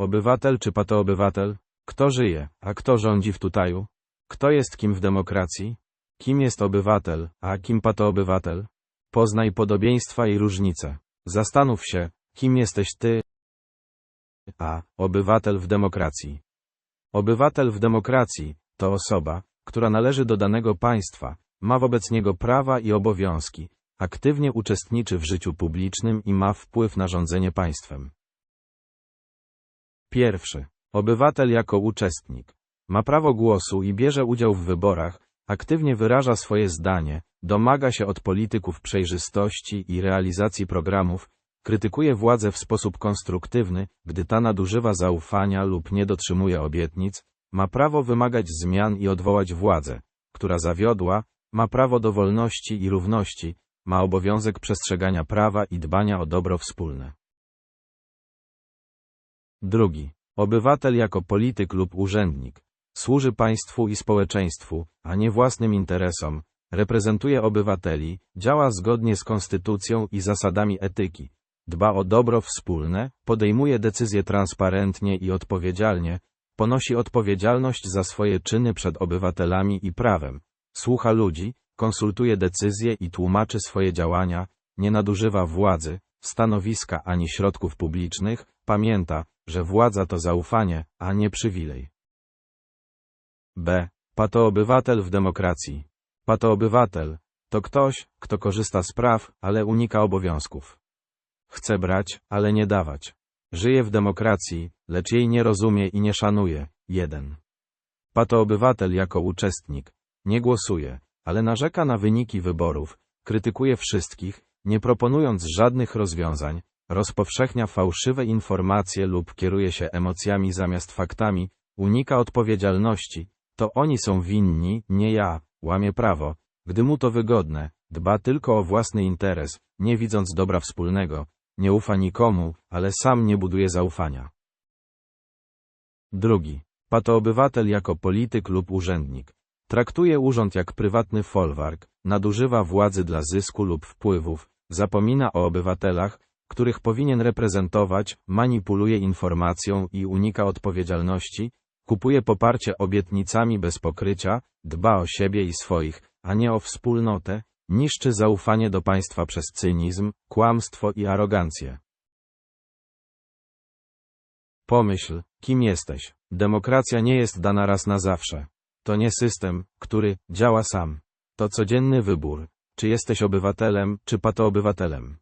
Obywatel czy patoobywatel? Kto żyje, a kto rządzi w tutaju? Kto jest kim w demokracji? Kim jest obywatel, a kim patoobywatel? Poznaj podobieństwa i różnice. Zastanów się, kim jesteś ty, a obywatel w demokracji. Obywatel w demokracji to osoba, która należy do danego państwa, ma wobec niego prawa i obowiązki, aktywnie uczestniczy w życiu publicznym i ma wpływ na rządzenie państwem. Pierwszy. Obywatel jako uczestnik. Ma prawo głosu i bierze udział w wyborach, aktywnie wyraża swoje zdanie, domaga się od polityków przejrzystości i realizacji programów, krytykuje władzę w sposób konstruktywny, gdy ta nadużywa zaufania lub nie dotrzymuje obietnic, ma prawo wymagać zmian i odwołać władzę, która zawiodła, ma prawo do wolności i równości, ma obowiązek przestrzegania prawa i dbania o dobro wspólne. Drugi. Obywatel jako polityk lub urzędnik. Służy państwu i społeczeństwu, a nie własnym interesom, reprezentuje obywateli, działa zgodnie z konstytucją i zasadami etyki, dba o dobro wspólne, podejmuje decyzje transparentnie i odpowiedzialnie, ponosi odpowiedzialność za swoje czyny przed obywatelami i prawem, słucha ludzi, konsultuje decyzje i tłumaczy swoje działania, nie nadużywa władzy, stanowiska ani środków publicznych, pamięta, że władza to zaufanie, a nie przywilej. B. Patoobywatel w demokracji. Patoobywatel to ktoś, kto korzysta z praw, ale unika obowiązków. Chce brać, ale nie dawać. Żyje w demokracji, lecz jej nie rozumie i nie szanuje. 1. Patoobywatel jako uczestnik nie głosuje, ale narzeka na wyniki wyborów, krytykuje wszystkich, nie proponując żadnych rozwiązań, rozpowszechnia fałszywe informacje lub kieruje się emocjami zamiast faktami, unika odpowiedzialności, to oni są winni, nie ja, łamie prawo, gdy mu to wygodne, dba tylko o własny interes, nie widząc dobra wspólnego, nie ufa nikomu, ale sam nie buduje zaufania. Drugi. Patoobywatel jako polityk lub urzędnik. Traktuje urząd jak prywatny folwark, nadużywa władzy dla zysku lub wpływów, zapomina o obywatelach, których powinien reprezentować, manipuluje informacją i unika odpowiedzialności, kupuje poparcie obietnicami bez pokrycia, dba o siebie i swoich, a nie o wspólnotę, niszczy zaufanie do państwa przez cynizm, kłamstwo i arogancję. Pomyśl, kim jesteś. Demokracja nie jest dana raz na zawsze. To nie system, który działa sam. To codzienny wybór, czy jesteś obywatelem, czy patoobywatelem.